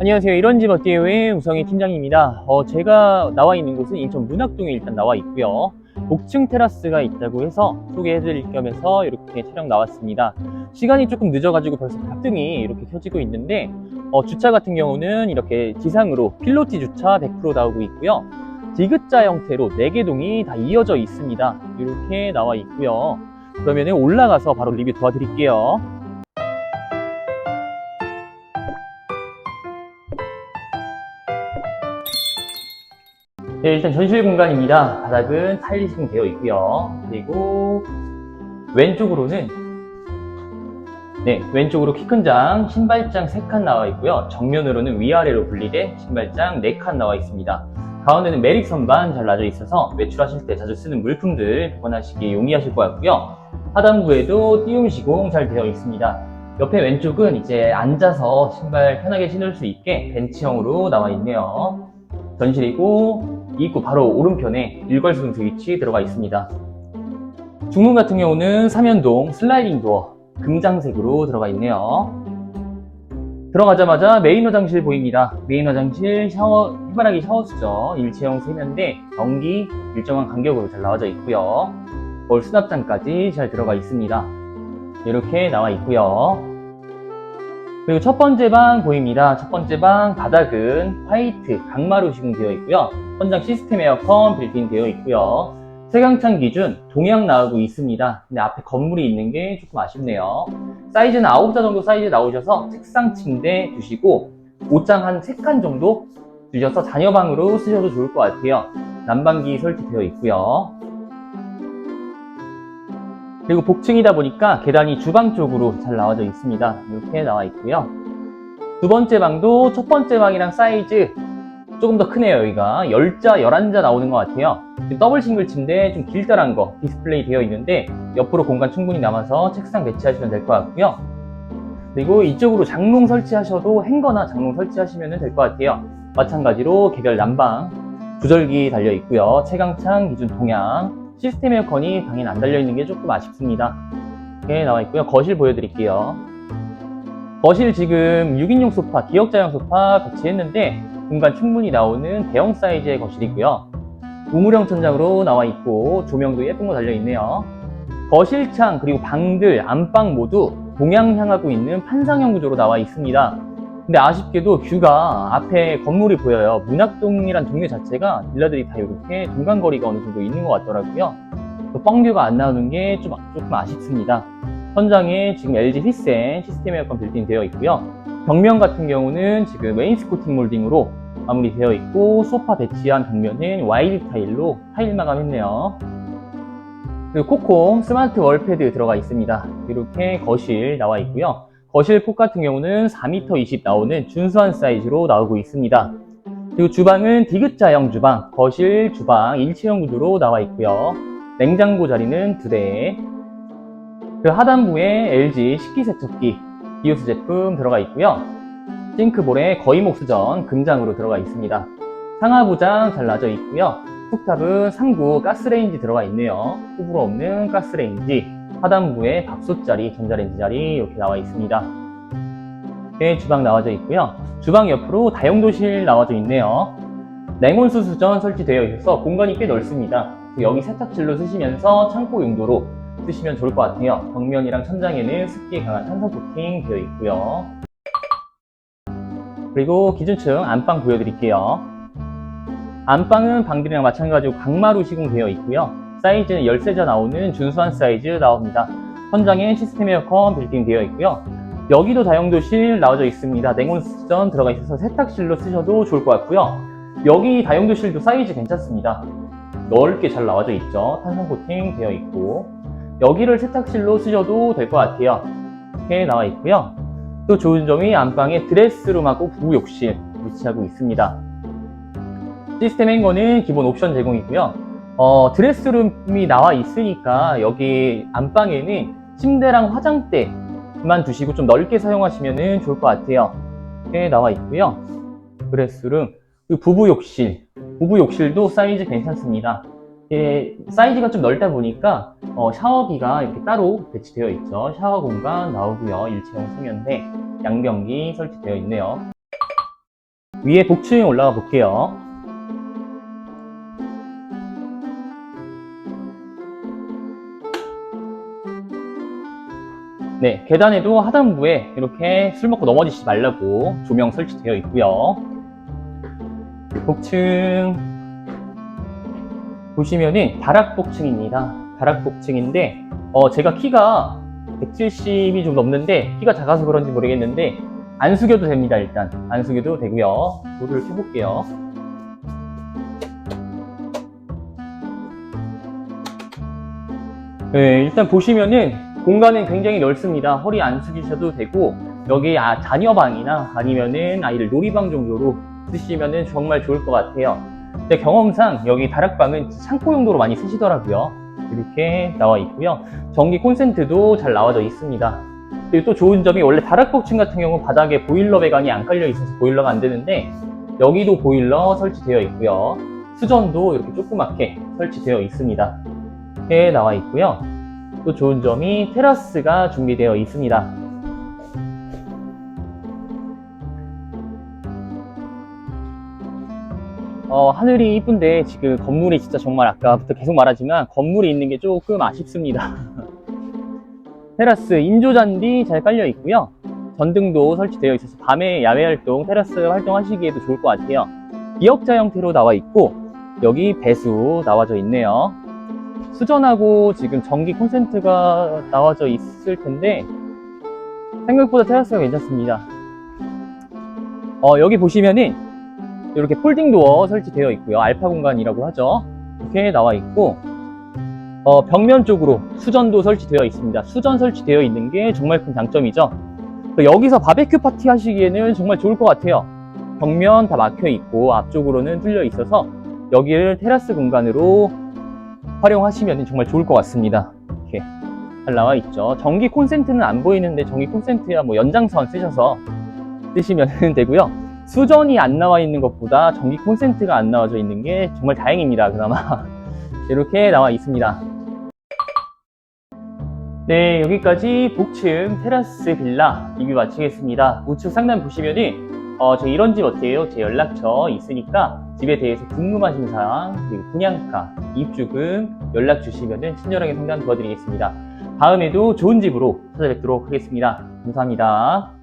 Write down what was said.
안녕하세요. 이런 집 어때요의 우성희 팀장입니다. 어, 제가 나와 있는 곳은 인천 문학동에 일단 나와 있고요. 복층 테라스가 있다고 해서 소개해드릴 겸해서 이렇게 촬영 나왔습니다. 시간이 조금 늦어가지고 벌써 박등이 이렇게 켜지고 있는데 어, 주차 같은 경우는 이렇게 지상으로 필로티 주차 100% 나오고 있고요. 디귿자 형태로 4개 동이 다 이어져 있습니다. 이렇게 나와 있고요. 그러면 올라가서 바로 리뷰 도와드릴게요. 네, 일단 전실 공간입니다. 바닥은 타일리싱 되어 있고요. 그리고 왼쪽으로는 네, 왼쪽으로 키 큰 장, 신발장 3칸 나와 있고요. 정면으로는 위아래로 분리된 신발장 4칸 나와 있습니다. 가운데는 메릭 선반 잘 놔져 있어서 외출하실 때 자주 쓰는 물품들 보관하시기 용이하실 것 같고요. 하단부에도 띄움 시공 잘 되어 있습니다. 옆에 왼쪽은 이제 앉아서 신발 편하게 신을 수 있게 벤치형으로 나와 있네요. 전실이고 입구 바로 오른편에 일괄수동 스위치 들어가 있습니다. 중문 같은 경우는 삼연동 슬라이딩 도어 금장색으로 들어가 있네요. 들어가자마자 메인 화장실 보입니다. 메인 화장실 샤워, 해바라기 샤워수죠. 일체형 세면대, 전기 일정한 간격으로 잘 나와져 있고요. 볼 수납장까지 잘 들어가 있습니다. 이렇게 나와 있고요. 그리고 첫 번째 방 보입니다. 첫 번째 방 바닥은 화이트 강마루 시공 되어 있고요. 현장 시스템 에어컨 빌트인 되어 있고요. 세강창 기준 동향 나오고 있습니다. 근데 앞에 건물이 있는 게 조금 아쉽네요. 사이즈는 9자 정도 사이즈 나오셔서 책상 침대 두시고 옷장 한 3칸 정도 두셔서 자녀방으로 쓰셔도 좋을 것 같아요. 난방기 설치되어 있고요. 그리고 복층이다 보니까 계단이 주방 쪽으로 잘 나와져 있습니다. 이렇게 나와 있고요. 두 번째 방도 첫 번째 방이랑 사이즈 조금 더 크네요, 여기가. 10자, 11자 나오는 것 같아요. 더블 싱글 침대 좀 길다란 거 디스플레이 되어 있는데 옆으로 공간 충분히 남아서 책상 배치하시면 될 것 같고요. 그리고 이쪽으로 장롱 설치하셔도 행거나 장롱 설치하시면 될 것 같아요. 마찬가지로 개별 난방, 조절기 달려 있고요. 채광창 기준 동향, 시스템 에어컨이 방에 안 달려 있는 게 조금 아쉽습니다. 이렇게 나와 있고요. 거실 보여드릴게요. 거실 지금 6인용 소파, 기역자형 소파 배치했는데 공간 충분히 나오는 대형 사이즈의 거실이고요. 우물형 천장으로 나와 있고 조명도 예쁜 거 달려 있네요. 거실창 그리고 방들, 안방 모두 동향 향하고 있는 판상형 구조로 나와 있습니다. 근데 아쉽게도 뷰가 앞에 건물이 보여요. 문학동이란 동네 자체가 빌라들이 다 이렇게 중간거리가 어느 정도 있는 것 같더라고요. 또 뻥뷰가 안 나오는 게 좀, 조금 아쉽습니다. 현장에 지금 LG 휘센 시스템 에어컨 빌딩 되어 있고요. 벽면 같은 경우는 지금 웨인스코팅 몰딩으로 마무리되어 있고 소파 배치한 벽면은 와이드 타일로 타일 마감했네요. 그리고 코콤 스마트 월패드 들어가 있습니다. 이렇게 거실 나와 있고요. 거실 폭 같은 경우는 4m 20 나오는 준수한 사이즈로 나오고 있습니다. 그리고 주방은 디귿자형 주방, 거실, 주방 일체형 구조로 나와 있고요. 냉장고 자리는 두 대. 그 하단부에 LG 식기세척기, 비오스 제품 들어가 있고요. 싱크볼에 거의목 수전 금장으로 들어가 있습니다. 상하부장 잘 놔져 있고요. 쿡탑은 3구 가스레인지 들어가 있네요. 호불호 없는 가스레인지, 하단부에 밥솥 자리, 전자레인지 자리 이렇게 나와 있습니다. 네, 주방 나와져 있고요. 주방 옆으로 다용도실 나와져 있네요. 냉온수 수전 설치되어 있어서 공간이 꽤 넓습니다. 여기 세탁실로 쓰시면서 창고 용도로 쓰시면 좋을 것 같아요. 벽면이랑 천장에는 습기 강한 탄성 코팅 되어 있고요. 그리고 기준층 안방 보여드릴게요. 안방은 방들이랑 마찬가지로 강마루 시공되어 있고요. 사이즈는 13자 나오는 준수한 사이즈 나옵니다. 현장에 시스템 에어컨 빌딩 되어 있고요. 여기도 다용도실 나와져 있습니다. 냉온 수전 들어가 있어서 세탁실로 쓰셔도 좋을 것 같고요. 여기 다용도실도 사이즈 괜찮습니다. 넓게 잘 나와져 있죠. 탄성 코팅 되어 있고 여기를 세탁실로 쓰셔도 될 것 같아요. 이렇게 나와 있고요. 또 좋은 점이 안방에 드레스룸하고 부욕실 위치하고 있습니다. 시스템 행거는 기본 옵션 제공이고요. 어, 드레스룸이 나와 있으니까 여기 안방에는 침대랑 화장대만 두시고 좀 넓게 사용하시면 좋을 것 같아요. 이렇게 나와 있고요. 드레스룸, 그리고 부부 욕실, 부부 욕실도 사이즈 괜찮습니다. 예, 사이즈가 좀 넓다 보니까 어, 샤워기가 이렇게 따로 배치되어 있죠. 샤워 공간 나오고요. 일체형 소면대, 양변기 설치되어 있네요. 위에 복층 올라가 볼게요. 네, 계단에도 하단부에 이렇게 술 먹고 넘어지지 말라고 조명 설치되어 있고요. 복층 보시면은 다락복층입니다. 다락복층인데 어, 제가 키가 170이 좀 넘는데 키가 작아서 그런지 모르겠는데 안 숙여도 됩니다. 일단 안 숙여도 되고요. 불을 켜볼게요. 네, 일단 보시면은 공간은 굉장히 넓습니다. 허리 안 숙이셔도 되고 여기 아, 자녀방이나 아니면은 아이들 놀이방 정도로 쓰시면은 정말 좋을 것 같아요. 근데 경험상 여기 다락방은 창고 용도로 많이 쓰시더라고요. 이렇게 나와 있고요. 전기 콘센트도 잘 나와져 있습니다. 그리고 또 좋은 점이 원래 다락복층 같은 경우 바닥에 보일러 배관이 안 깔려 있어서 보일러가 안 되는데 여기도 보일러 설치되어 있고요. 수전도 이렇게 조그맣게 설치되어 있습니다. 이렇게 나와 있고요. 또 좋은 점이 테라스가 준비되어 있습니다. 어, 하늘이 이쁜데 지금 건물이 진짜 정말 아까부터 계속 말하지만 건물이 있는 게 조금 아쉽습니다. 테라스 인조잔디 잘 깔려 있고요. 전등도 설치되어 있어서 밤에 야외 활동, 테라스 활동하시기에도 좋을 것 같아요. 기역자 형태로 나와 있고 여기 배수 나와져 있네요. 수전하고 지금 전기 콘센트가 나와져 있을 텐데 생각보다 테라스가 괜찮습니다. 어, 여기 보시면은 이렇게 폴딩 도어 설치되어 있고요. 알파 공간이라고 하죠. 이렇게 나와 있고 어, 벽면 쪽으로 수전도 설치되어 있습니다. 수전 설치되어 있는 게 정말 큰 장점이죠. 여기서 바베큐 파티 하시기에는 정말 좋을 것 같아요. 벽면 다 막혀 있고 앞쪽으로는 뚫려 있어서 여기를 테라스 공간으로 활용하시면 정말 좋을 것 같습니다. 이렇게 잘 나와 있죠. 전기 콘센트는 안 보이는데 전기 콘센트야 뭐 연장선 쓰셔서 쓰시면 되고요. 수전이 안 나와 있는 것보다 전기 콘센트가 안 나와져 있는 게 정말 다행입니다. 그나마 이렇게 나와 있습니다. 네, 여기까지 북층 테라스 빌라 리뷰 마치겠습니다. 우측 상단 보시면은 어, 저 이런 집 어때요? 제 연락처 있으니까 집에 대해서 궁금하신 사항, 그리고 분양가, 입주금 연락 주시면은 친절하게 상담 도와드리겠습니다. 다음에도 좋은 집으로 찾아뵙도록 하겠습니다. 감사합니다.